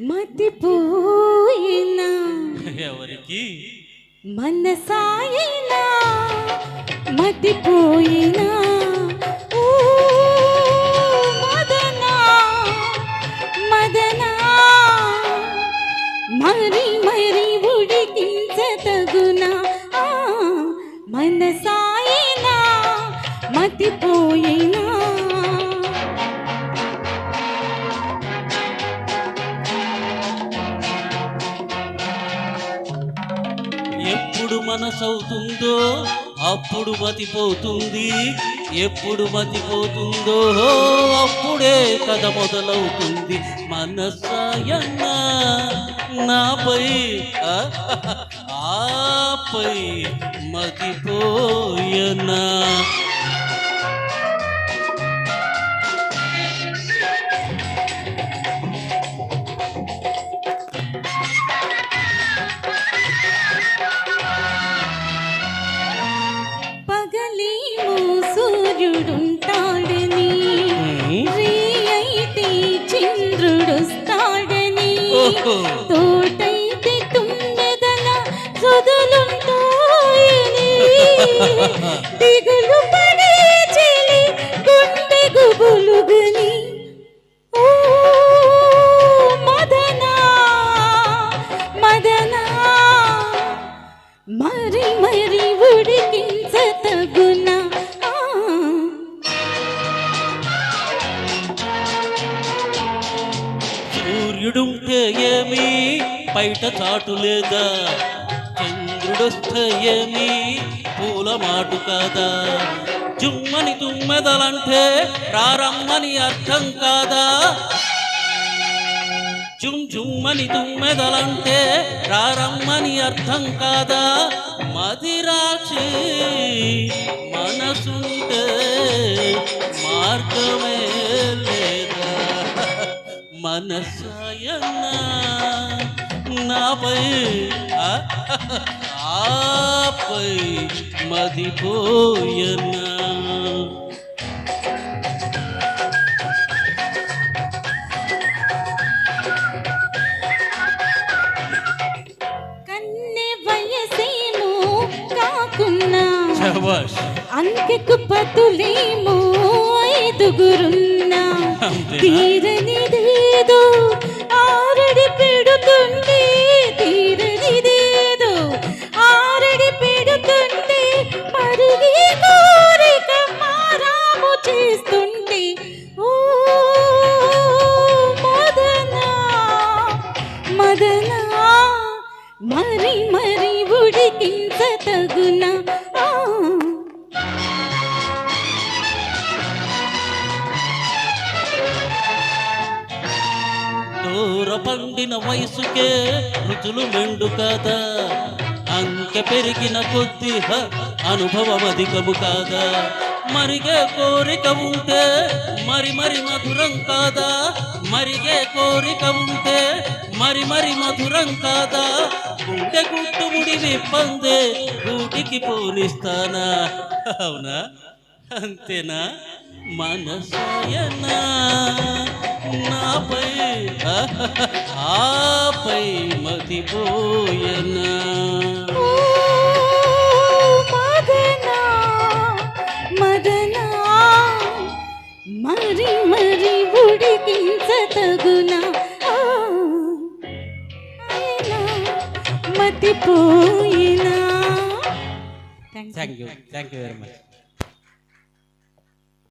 మతిపోయినా. ఎవరికి? మనసాయినా. మతిపోయినా. ఓ మదనా మదనా. మరి మరి ఉడికించతగునా మనసాయినా. మతిపోయినా. ఎప్పుడు మనసవుతుందో అప్పుడు మతిపోతుంది. ఎప్పుడు మతిపోతుందో అప్పుడే కథ మొదలవుతుంది. మనసాయన్న నాపై ఆ, ఆపై మతిపోయనా పగలేమో సూర్యుడుంటాడని. రే అయితే చంద్రుడొస్తాడని. తోటైతే తుమ్మెదల సొదలుంటాయని. దిగులు సూర్యుడుంటే బయట చాటు లేదా చంద్రుడొస్తే పూల మాటు కాదా? జుమ్మని తుమ్మెదలంటే ప్రారమ్మని అర్థం కాదా? జుమ్ జుమ్మని తుమ్మెదలంటే ప్రారమ్మని అర్థం కాదా? మనసాయన్న నాపై ఆపై మదిపోయనా. అంకెకు పతులేమో ఐదుగురున్నా. అంతేనా? మరి మరి ఉడికించతగునా దూర పండిన వయసుకే రుచులు మెండు కాదా? అంకె పెరిగిన కొద్ది అనుభవం అధికము కాదా? మరిగే కోరిక ఉంటే మరి మరి మధురం కాదా? మరిగే కోరిక ఉంటే మరి మరి మధురం కాదా? గుండె గుట్టు ముడి విప్పందే గూటికి పోలిస్తానా అవునా? అంతేనా? మనసాయనా నాపై ఆపై మతిపోయనా? అయినా మతిపోయినా. Thank you thank you very much